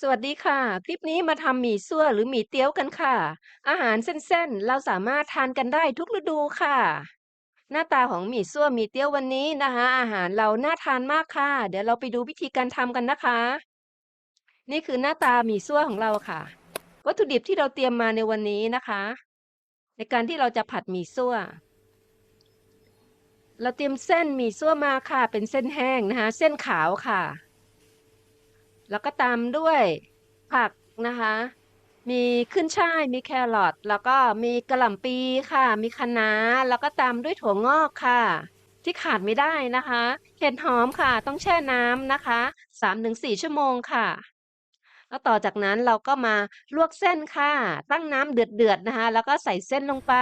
สวัสดีค่ะ คลิปนี้มาทำหมี่ซั่วหรือหมี่เตี๋ยวกันค่ะ อาหารเส้นๆ เราสามารถทานกันได้ทุกฤดูค่ะ หน้าตาของหมี่ซั่วหมี่เตี๋ยววันนี้นะคะ อาหารเราน่าทานมากค่ะ เดี๋ยวเราไปดูวิธีการทำกันนะคะ นี่คือหน้าตาหมี่ซั่วของเราค่ะ วัตถุดิบที่เราเตรียมมาในวันนี้นะคะ ในการที่เราจะผัดหมี่ซั่ว เราเตรียมเส้นหมี่ซั่วมาค่ะ เป็นเส้นแห้งนะคะ เส้นขาวค่ะ แล้วก็ตามด้วยผักนะคะ มีขึ้นช่ายมีแครอทแล้วก็มีกระหล่ำปีค่ะ มีคะน้าแล้วก็ตามด้วยถั่วงอกค่ะ ที่ขาดไม่ได้นะคะเห็ดหอมค่ะ ต้องแช่น้ำนะคะ3-4ชั่วโมงค่ะแล้วต่อจากนั้นเราก็มาลวกเส้นค่ะ ตั้งน้ำเดือดๆนะคะ แล้วก็ใส่เส้นลงไป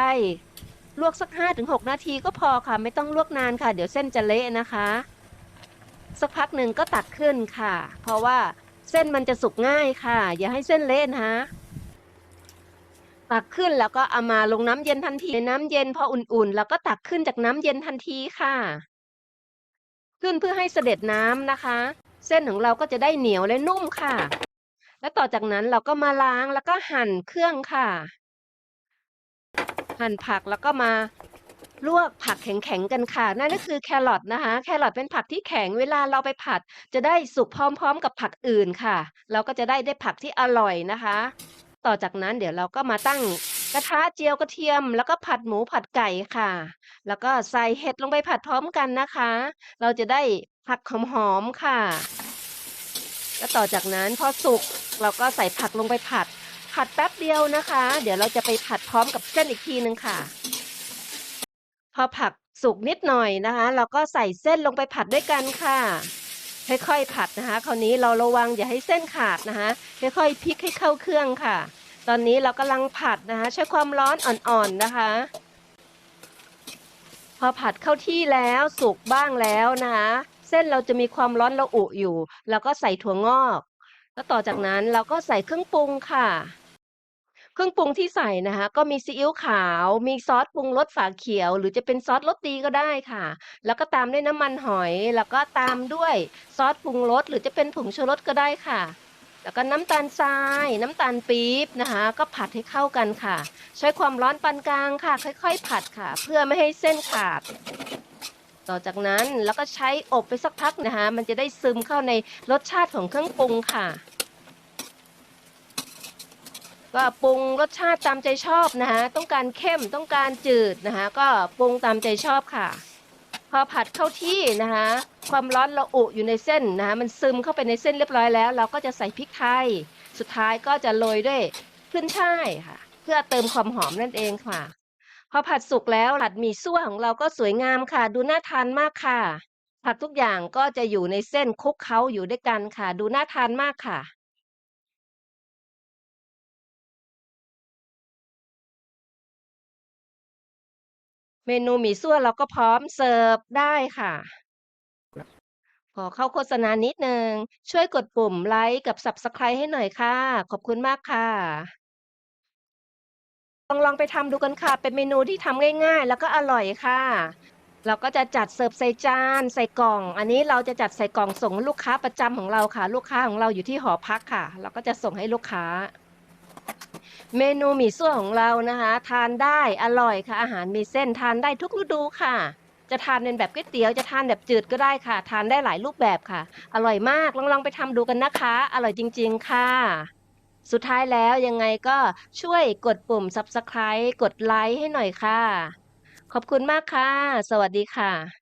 ลวกสัก5-6นาทีก็พอค่ะ ไม่ต้องลวกนานค่ะ เดี๋ยวเส้นจะเละนะคะ สักพักหนึ่งก็ตักขึ้นค่ะ เพราะว่าเส้นมันจะสุกง่ายค่ะ อย่าให้เส้นเละนะคะตักขึ้นแล้วก็เอามาลงน้ำเย็นทันทีน้ำเย็นพออุ่นๆ แล้วก็ตักขึ้นจากน้ำเย็นทันทีค่ะ ขึ้นเพื่อให้เสด็จน้ำนะคะ เส้นของเราก็จะได้เหนียวและนุ่มค่ะ แล้วต่อจากนั้นเราก็มาล้างแล้วก็หั่นเครื่องค่ะ หั่นผักแล้วก็มา ลวกผักแข็งๆกันค่ะ นั่นก็คือแครอทนะคะ แครอทเป็นผักที่แข็งเวลาเราไปผัด จะได้สุกพร้อมๆ กับผักอื่นค่ะ เราก็จะได้ได้ผักที่อร่อยนะคะ ต่อจากนั้นเดี๋ยวเราก็มาตั้งกระทะเจียวกระเทียม แล้วก็ผัดหมูผัดไก่ค่ะ แล้วก็ใส่เห็ดลงไปผัดพร้อมกันนะคะ เราจะได้ผักหอมๆค่ะ แล้วต่อจากนั้นพอสุกเราก็ใส่ผักลงไปผัด ผัดแป๊บเดียวนะคะ เดี๋ยวเราจะไปผัดพร้อมกับเส้นอีกทีหนึ่งค่ะ อผักสุกนิดหน่อยนะคะ เราก็ใส่เส้นลงไปผัดด้วยกันค่ะ ค่อยๆผัดนะคะ คราวนี้เราระวังอย่าให้เส้นขาดนะคะค่อยๆพลิกให้เข้าเครื่องค่ะ ตอนนี้เรากำลังผัดนะคะ ใช้ความร้อนอ่อนๆนะคะ พอผัดเข้าที่แล้วสุกบ้างแล้วนะคะเส้นเราจะมีความร้อนระอุอยู่ แล้วก็ใส่ถั่วงอก แล้วต่อจากนั้นเราก็ใส่เครื่องปรุงค่ะ เครื่องปรุงที่ใส่นะคะ ก็มีซีอิ๊วขาว มีซอสปรุงรสฝาเขียว หรือจะเป็นซอสรสดีก็ได้ค่ะ แล้วก็ตามด้วยน้ำมันหอย แล้วก็ตามด้วยซอสปรุงรสหรือจะเป็นผงชูรสก็ได้ค่ะ แล้วก็น้ำตาลทราย น้ำตาลปี๊บนะคะ ก็ผัดให้เข้ากันค่ะ ใช้ความร้อนปานกลางค่ะ ค่อย ๆ ผัดค่ะ เพื่อไม่ให้เส้นขาดต่อจากนั้นแล้วก็ใช้อบไปสักพักนะคะ มันจะได้ซึมเข้าในรสชาติของเครื่องปรุงค่ะ ก็ปรุงรสชาติตามใจชอบนะคะต้องการเข้มต้องการจืดนะคะก็ปรุงตามใจชอบค่ะ พอผัดเข้าที่นะคะความร้อนระอุอยู่ในเส้นนะคะมันซึมเข้าไปในเส้นเรียบร้อยแล้ว เราก็จะใส่พริกไทย สุดท้ายก็จะโรยด้วยขึ้นช่ายค่ะ เพื่อเติมความหอมนั่นเองค่ะ พอผัดสุกแล้วผัดหมี่ซั่วของเราก็สวยงามค่ะ ดูน่าทานมากค่ะ ผักทุกอย่างก็จะอยู่ในเส้นคลุกเคล้าอยู่ด้วยกันค่ะ ดูน่าทานมากค่ะ เมนูหมี่ซั่วเราก็พร้อมเสิร์ฟได้ค่ะ ขอเข้าโฆษณานิดนึง ช่วยกดปุ่มไลค์กับ Subscribe ให้หน่อยค่ะ ขอบคุณมากค่ะ ลองลองไปทำดูกันค่ะ เป็นเมนูที่ทำง่ายๆ แล้วก็อร่อยค่ะ เราก็จะจัดเสิร์ฟใส่จาน ใส่กล่อง อันนี้เราจะจัดใส่กล่องส่งลูกค้าประจำของเราค่ะ ลูกค้าของเราอยู่ที่หอพักค่ะ เราก็จะส่งให้ลูกค้า เมนูหมี่ซั่วของเรานะคะ ทานได้อร่อยค่ะ อาหารมีเส้นทานได้ทุกฤดูค่ะ จะทานเป็นแบบก๋วยเตี๋ยวจะทานแบบจืดก็ได้ค่ะ ทานได้หลายรูปแบบค่ะ อร่อยมากลองลองไปทำดูกันนะคะ อร่อยจริง ๆ ค่ะ สุดท้ายแล้วยังไงก็ช่วยกดปุ่ม Subscribe กดไลค์ให้หน่อยค่ะ ขอบคุณมากค่ะ สวัสดีค่ะ